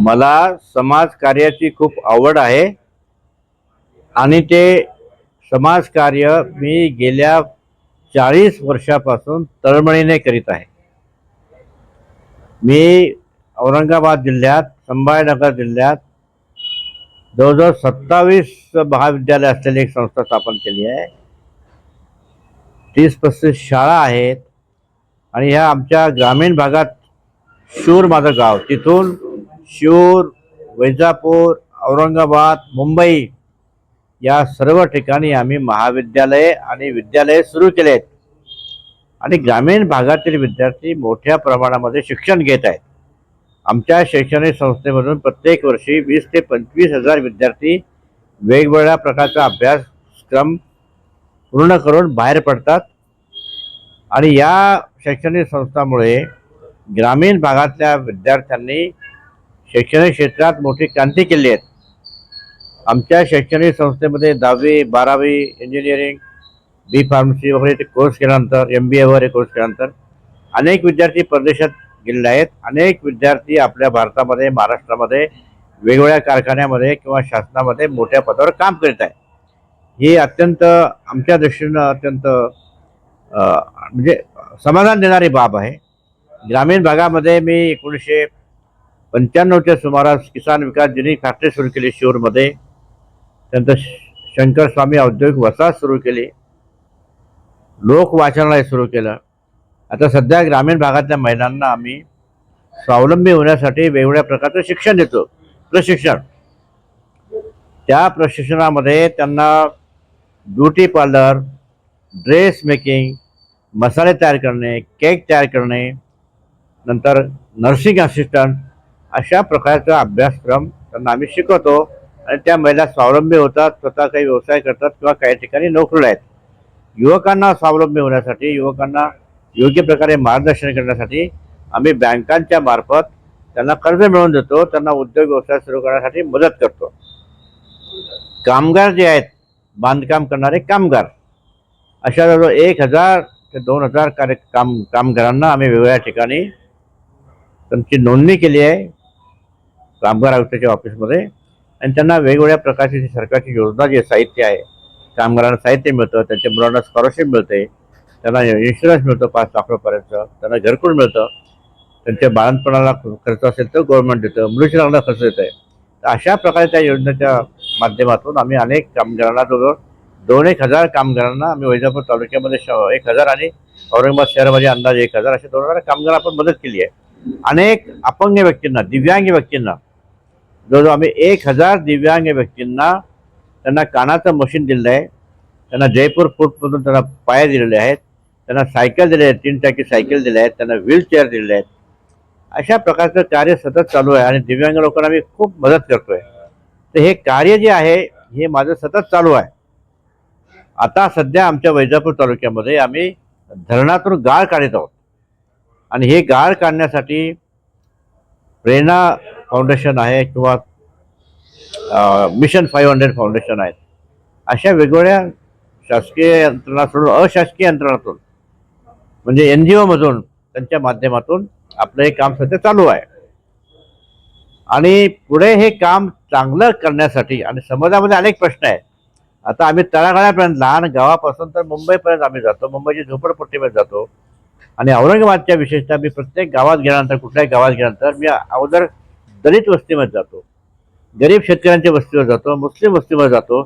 मला समाजकार्याची खूप आवड आहे. आणि ते समाजकार्य मी गेल्या चाळीस वर्षापासून तळमळीने करीत आहे. मी औरंगाबाद जिल्ह्यात संभाजीनगर जिल्ह्यात जवळजवळ सत्तावीस महाविद्यालय असलेली एक संस्था स्थापन केली आहे. तीस पस्तीस शाळा आहेत. आणि ह्या आमच्या ग्रामीण भागात शूर माझं गाव. तिथून शूर वैजापूर औरंगाबाद मुंबई या सर्व ठिकाणी आम्ही महाविद्यालये आणि विद्यालये सुरू केले आहेत आणि ग्रामीण भागातील विद्यार्थी मोठ्या प्रमाणामध्ये शिक्षण घेत आहेत. आमच्या शैक्षणिक संस्थेमधून प्रत्येक वर्षी वीस ते पंचवीस हजार विद्यार्थी वेगवेगळ्या प्रकारचा अभ्यासक्रम पूर्ण करून बाहेर पडतात. आणि या शैक्षणिक संस्थामुळे ग्रामीण भागातल्या विद्यार्थ्यांनी शैक्षणिक क्षेत्रात मोठी क्रांती केली आहे. आमच्या शैक्षणिक संस्थेमध्ये दहावी बारावी इंजिनिअरिंग बी फार्मसी वगैरे ते कोर्स केल्यानंतर एम बी ए वगैरे कोर्स केल्यानंतर अनेक विद्यार्थी परदेशात गेलेले आहेत. अनेक विद्यार्थी आपल्या भारतामध्ये महाराष्ट्रामध्ये वेगवेगळ्या कारखान्यामध्ये किंवा शासनामध्ये मोठ्या पदावर काम करीत आहे ही अत्यंत आमच्या दृष्टीनं अत्यंत म्हणजे समाधान देणारी बाब आहे. ग्रामीण भागामध्ये मी एकोणीसशे पंच्याण्णवच्या सुमारास किसान विकास जिनी फॅक्टरी सुरू केली शिवूरमध्ये त्यानंतर श- शंकर स्वामी औद्योगिक वसाहत सुरू केली. लोक वाचनालय सुरू केलं. आता सध्या ग्रामीण भागातल्या महिलांना आम्ही स्वावलंबी होण्यासाठी वेगवेगळ्या प्रकारचं शिक्षण देतो. प्रशिक्षण. त्या प्रशिक्षणामध्ये त्यांना ब्युटी पार्लर ड्रेस मेकिंग मसाले तयार करणे केक तयार करणे नंतर नर्सिंग असिस्टंट अशा प्रकारचा अभ्यासक्रम त्यांना आम्ही शिकवतो आणि त्या महिला स्वावलंबी होतात स्वतः काही व्यवसाय करतात किंवा काही ठिकाणी नोकरीला आहेत. युवकांना स्वावलंबी होण्यासाठी युवकांना योग्य प्रकारे मार्गदर्शन करण्यासाठी आम्ही बँकांच्या मार्फत त्यांना कर्ज मिळवून देतो त्यांना उद्योग व्यवसाय सुरू करण्यासाठी मदत करतो. कामगार जे आहेत बांधकाम करणारे कामगार अशा जवळजवळ एक हजार ते दोन हजार कार्य काम कामगारांना आम्ही वेगवेगळ्या ठिकाणी त्यांची नोंदणी केली आहे. कामगार आयुक्ताच्या ऑफिसमध्ये. आणि त्यांना वेगवेगळ्या प्रकारची सरकारची योजना जे साहित्य आहे कामगारांना साहित्य मिळतं त्यांच्या मुलांना स्कॉलरशिप मिळते त्यांना इन्शुरन्स मिळतो पाच लाख रुपयापर्यंत त्यांना घरकुल मिळतं. त्यांच्या बाळणपणाला खर्च असेल तर गव्हर्नमेंट देतं मुलीच्या लग्नाला खर्च देतं आहे तर अशा प्रकारे त्या योजनेच्या माध्यमातून आम्ही अनेक कामगारांना जवळजवळ दोन एक हजार कामगारांना आम्ही वैजापूर तालुक्यामध्ये श एक हजार आणि औरंगाबाद शहरामध्ये अंदाजे एक हजार असे दोन हजार कामगार आपण मदत केली आहे. अनेक अपंग व्यक्तींना दिव्यांग व्यक्तींना जवळजवळ आम्ही एक हजार दिव्यांग व्यक्तींना त्यांना कानाचं मशीन दिलेलं आहे. त्यांना जयपूर फूटमधून त्यांना पाया दिलेले आहेत. त्यांना सायकल दिले आहेत. तीन टाकी सायकल दिल्या आहेत. त्यांना व्हीलचेअर दिलेले आहेत. अशा प्रकारचं कार्य सतत चालू आहे आणि दिव्यांग लोकांना मी खूप मदत करतो आहे तर हे कार्य जे आहे हे माझं सतत चालू आहे. आता सध्या आमच्या वैजापूर तालुक्यामध्ये आम्ही धरणातून गाळ काढत आहोत. आणि हे गाळ काढण्यासाठी प्रेरणा फाउंडेशन आहे किंवा मिशन फाईव्ह हंड्रेड फाउंडेशन आहेत. अशा वेगवेगळ्या शासकीय यंत्रणा सोडून अशासकीय यंत्रणातून म्हणजे एन जी ओमधून त्यांच्या माध्यमातून आपलं हे काम सध्या चालू आहे. आणि पुढे हे काम चांगलं करण्यासाठी आणि समाजामध्ये अनेक प्रश्न आहेत. आता आम्ही तळागाळापर्यंत लहान गावापासून तर मुंबईपर्यंत आम्ही जातो. मुंबईची झोपडपट्टीमध्ये जातो. आणि औरंगाबादच्या विशेषतः मी प्रत्येक गावात गेल्यानंतर कुठल्याही गावात गेल्यानंतर मी अगोदर दलित वस्तीमध्ये जातो. गरीब शेतकऱ्यांच्या वस्तीवर जातो मुस्लिम वस्तीवर जातो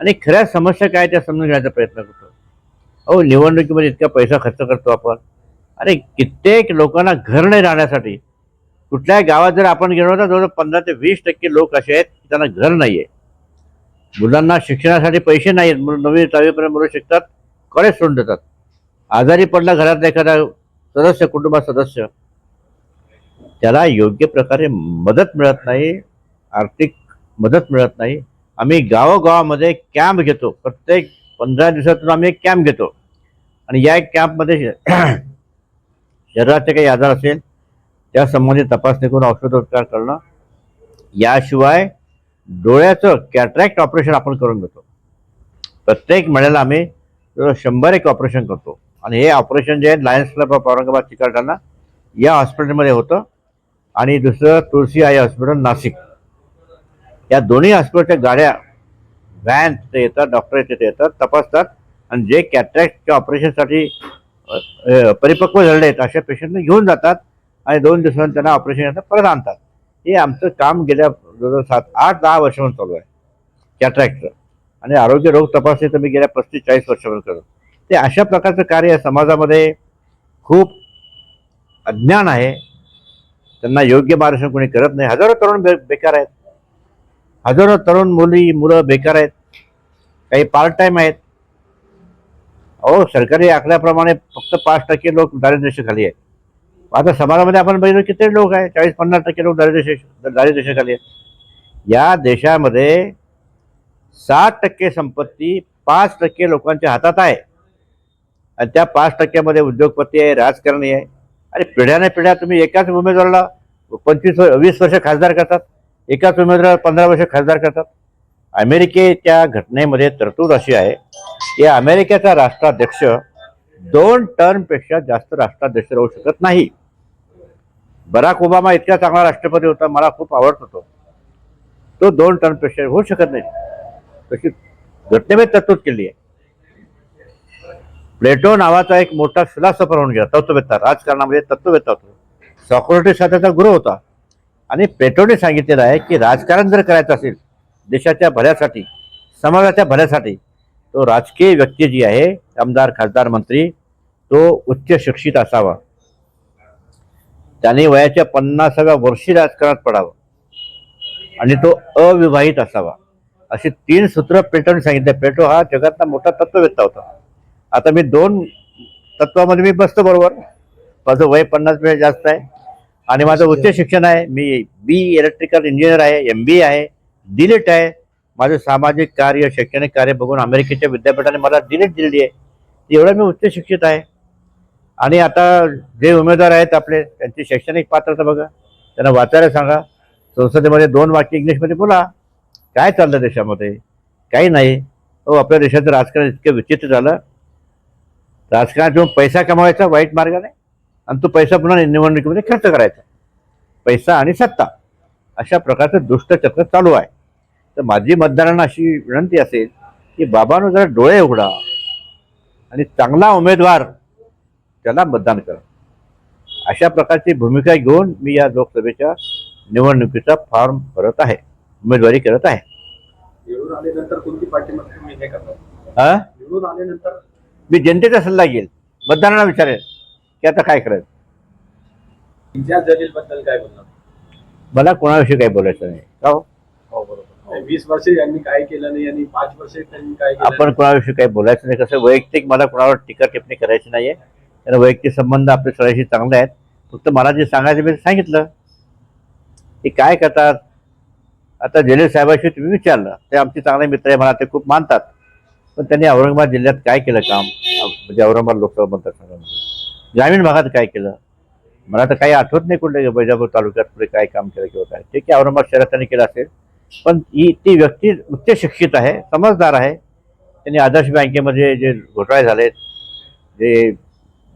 आणि खऱ्या समस्या काय त्या समजून घेण्याचा प्रयत्न करतो. अहो निवडणुकीमध्ये इतका पैसा खर्च करतो आपण. अरे कित्येक लोकांना घर नाही राहण्यासाठी. कुठल्याही गावात जर आपण गेलो तर जवळजवळ पंधरा ते वीस टक्के लोक असे आहेत की त्यांना घर नाही आहे मुलांना शिक्षणासाठी पैसे नाही आहेत म्हणून नववी दहावीपर्यंत मुलं शिकतात कॉलेज सोडून देतात. आजारी पडला घरातला एखादा सदस्य कुटुंबात सदस्य त्याला योग्य प्रकारे मदत मिळत नाही आर्थिक मदत मिळत नाही. आम्ही गावोगावामध्ये कॅम्प घेतो. प्रत्येक पंधरा दिवसातून आम्ही एक कॅम्प घेतो. आणि या कॅम्पमध्ये शरीराचे काही आजार असेल त्यासंबंधी तपासणी करून औषधोपचार करणं. याशिवाय डोळ्याचं कॅट्रॅक्ट ऑपरेशन आपण करून घेतो. प्रत्येक महिन्याला आम्ही शंभर एक ऑपरेशन करतो. आणि हे ऑपरेशन जे आहे Lions Club of Aurangabad Chikalthana या हॉस्पिटलमध्ये होतं. आणि दुसरं तुळशी आई हॉस्पिटल नाशिक. या दोन्ही हॉस्पिटलच्या गाड्या व्हॅन तिथे येतात डॉक्टर तिथे येतात तपासतात आणि जे कॅट्रॅक्टच्या ऑपरेशनसाठी परिपक्व झालेले आहेत अशा पेशंटना घेऊन जातात आणि दोन दिवसांनी त्यांना ऑपरेशन परत आणतात. हे आमचं काम गेल्या जवळजवळ सात आठ दहा वर्षांवर चालू आहे कॅट्रॅक्टचं. आणि आरोग्य रोग तपासणी तर मी गेल्या पस्तीस चाळीस वर्षांवर करतो. ते अशा प्रकारचं कार्य समाजामध्ये खूप अज्ञान आहे. त्यांना योग्य मार्गदर्शन कोणी करत नाही. हजारो तरुण बे बेकार आहेत. हजारो तरुण मुली मुलं बेकार आहेत. काही पार्ट टाईम आहेत. अहो सरकारी आकड्याप्रमाणे फक्त पाच टक्के लोक दारिद्र्यरेषेखाली आहेत. आता समाजामध्ये आपण बघितलं किती लोक आहे चाळीस पन्नास टक्के लोक दारिद्र्य दारिद्र्यरेषेखाली आहेत. या देशामध्ये सात टक्के संपत्ती पाच टक्के लोकांच्या हातात आहे. आणि त्या पाच टक्क्यामध्ये उद्योगपती आहे राजकारणी आहे. आणि पिढ्याने पिढ्या तुम्ही एकाच उमेदवाराला पंचवीस वीस वर्ष खासदार करतात एकाच उमेदवाराला पंधरा वर्ष खासदार करतात. अमेरिकेच्या घटनेमध्ये तरतूद अशी आहे की अमेरिकेचा राष्ट्राध्यक्ष दोन टर्मपेक्षा जास्त राष्ट्राध्यक्ष राहू शकत नाही. बराक ओबामा इतका चांगला राष्ट्रपती होता मला खूप आवडत होतो. तो दोन टर्मपेक्षा होऊ शकत नाही. तशी घटनेमध्ये तरतूद केली आहे. प्लेटो नावाचा एक मोठा फिलॉसॉफर होऊन गेला तत्ववेत्ता राजकारणामध्ये तत्ववेत्ता होतो. सॉक्रेटिस हा त्याचा गुरु होता. आणि प्लेटोने सांगितलेलं आहे की राजकारण जर करायचं असेल देशाच्या भल्यासाठी समाजाच्या भल्यासाठी तो राजकीय व्यक्ती जी आहे आमदार खासदार मंत्री तो उच्च शिक्षित असावा. त्याने वयाच्या पन्नासाव्या वर्षी राजकारणात पडावं. आणि तो अविवाहित असावा. अशी तीन सूत्र पेटोने सांगितले. पेटो हा जगातला मोठा तत्ववेत्ता होता. आता मी दोन तत्वामध्ये मी बसतो बरोबर. माझं वय पन्नासपेक्षा जास्त आहे. आणि माझं उच्च शिक्षण आहे. मी बी इलेक्ट्रिकल इंजिनियर आहे एम बी आहे डिलेट आहे. माझं सामाजिक कार्य शैक्षणिक कार्य बघून अमेरिकेच्या विद्यापीठाने मला डिलेट दिलेली आहे. एवढं मी उच्च शिक्षित आहे. आणि आता जे उमेदवार आहेत आपले त्यांची शैक्षणिक पात्रता बघा. त्यांना वाचायला सांगा. संसदेमध्ये दोन वाक्य इंग्लिशमध्ये बोला. काय चाललं देशामध्ये? काही नाही. हो आपल्या देशाचं राजकारण इतकं विचित्र झालं. राजकारणात येऊन पैसा कमवायचा वाईट मार्गाने आणि तो पैसा पुन्हा निवडणुकीमध्ये खर्च करायचा. पैसा आणि सत्ता अशा प्रकारचं दुष्टचक्र चालू आहे. तर माझी मतदारांना अशी विनंती असेल की बाबांनो जरा डोळे उघडा आणि चांगला उमेदवार त्याला मतदान करा. अशा प्रकारची भूमिका घेऊन मी या लोकसभेच्या निवडणुकीचा फॉर्म भरत आहे उमेदवारी करत आहे. निवडून आल्यानंतर कोणती पार्टी मी जनतेचा सल्ला घेईल. मतदारांना विचारेल की आता काय करायचं? इम्तियाज जलील बद्दल काय बोलणार? मला कोणाविषयी काही बोलायचं नाही. का हो? हो बरोबर. वीस वर्ष यांनी काय केलं नाही आणि पाच वर्ष त्यांनी काय केलं आपण कोणाविषयी काही बोलायचं नाही. कसं वैयक्तिक मला कोणावर टीका टिप्पणी करायची नाहीये. कारण वैयक्तिक संबंध आपले सगळ्याशी चांगले आहेत. फक्त मला जे सांगायचं मी सांगितलं. की काय करतात? आता जलील साहेबाशी तुम्ही विचारलं. ते आमचे चांगले मित्र आहे मला ते खूप मानतात. पण त्यांनी औरंगाबाद जिल्ह्यात काय केलं काम? म्हणजे औरंगाबाद लोकसभा मतदारसंघामध्ये. ग्रामीण भागात काय केलं? मला तर काही आठवत नाही कुठल्या बैजापूर तालुक्यात पुढे काय काम केलं किंवा काय. ठीक आहे औरंगाबाद शहरात त्यांनी केलं असेल. पण ही ती व्यक्ती उच्च शिक्षित आहे समजदार आहे. त्यांनी आदर्श बँकेमध्ये जे घोटाळे झालेत जे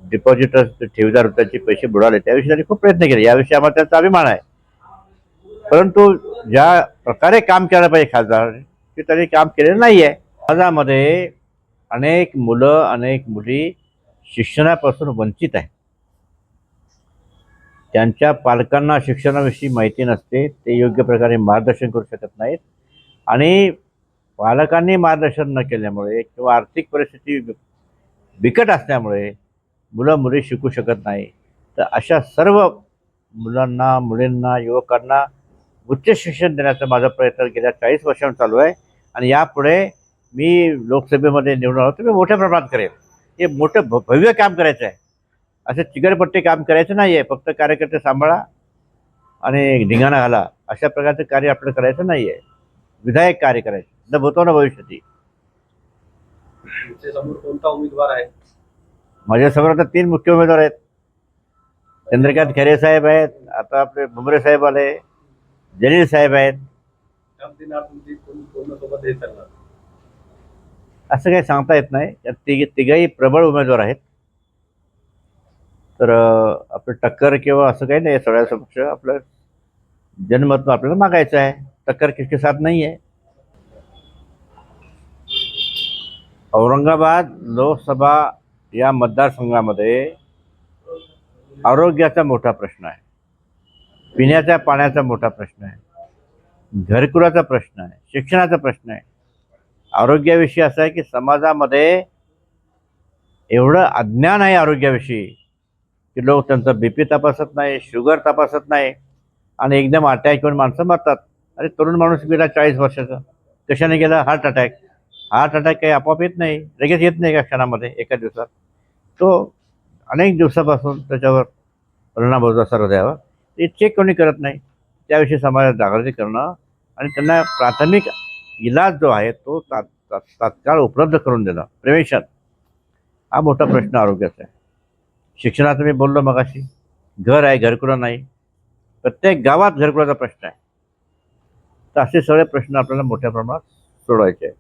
डिपॉझिटर्स ठेवीदार होते त्यांचे पैसे बुडाले त्याविषयी त्यांनी खूप प्रयत्न केले. याविषयी आम्हाला त्यांचा अभिमान आहे. परंतु ज्या प्रकारे काम केलं पाहिजे खासदार ते त्यांनी काम केलेलं नाही आहे समाजामध्ये अनेक मुलं अनेक मुली शिक्षणापासून वंचित आहे त्यांच्या पालकांना शिक्षणाविषयी माहिती नसते ते योग्य प्रकारे मार्गदर्शन करू शकत नाहीत. आणि पालकांनी मार्गदर्शन न केल्यामुळे किंवा आर्थिक परिस्थिती बिकट असल्यामुळे मुलं मुली शिकू शकत नाही. तर अशा सर्व मुलांना मुलींना युवकांना उच्च शिक्षण देण्याचा माझा प्रयत्न गेल्या चाळीस वर्षांवर चालू आहे. आणि यापुढे मी लोकसभेमध्ये निवडून आलो तर मी मोठ्या प्रमाणात करेन हे मोठं भव्य काम करायचं आहे. असं चिगरपट्टी काम करायचं नाही आहे फक्त कार्यकर्ते सांभाळा आणि धिंगाणा घाला. अशा प्रकारचं कार्य आपलं करायचं नाही आहे विधायक कार्य करायचं. न भूतो न भविष्यती. तुमच्यासमोर कोणता उमेदवार आहे? माझ्यासमोर आता तीन मुख्य उमेदवार आहेत. चंद्रकांत खैरे साहेब आहेत आता आपले भुमरे साहेब आले जलील साहेब आहेत. असं काही सांगता येत नाही. या तिघे तिघही प्रबळ उमेदवार आहेत. तर आपलं टक्कर किंवा असं काही नाही सगळ्या समक्ष आपलं जनमत आपल्याला मागायचं आहे. टक्कर किसके साथ नाही आहे. औरंगाबाद लोकसभा या मतदारसंघामध्ये आरोग्याचा मोठा प्रश्न आहे. पिण्याच्या पाण्याचा मोठा प्रश्न आहे. घरकुलाचा प्रश्न आहे. शिक्षणाचा प्रश्न आहे. आरोग्याविषयी असं आहे की समाजामध्ये एवढं अज्ञान आहे आरोग्याविषयी की लोक त्यांचं बी पी तपासत नाही शुगर तपासत नाही आणि एकदम अटॅक येऊन माणसं मरतात. अरे तरुण माणूस गेला चाळीस वर्षाचा कशाने गेला? Heart attack. हार्ट अटॅक काही आपोआप येत नाही लगेच येत नाही एका क्षणामध्ये एका दिवसात? तो अनेक दिवसापासून त्याच्यावर परिणाम होतो असा हृदयावर. ते चेक कोणी करत नाही. त्याविषयी समाजात जागृती करणं आणि त्यांना प्राथमिक इलाज जो आहे तो तात तात्काळ उपलब्ध करून देणं. प्रिव्हेन्शन हा मोठा प्रश्न आरोग्याचा आहे. शिक्षणाचं मी बोललो मगाशी. घर आहे घरकुलं नाही. प्रत्येक गावात घरकुलाचा प्रश्न आहे. तर असे सगळे प्रश्न आपल्याला मोठ्या प्रमाणात सोडवायचे आहेत.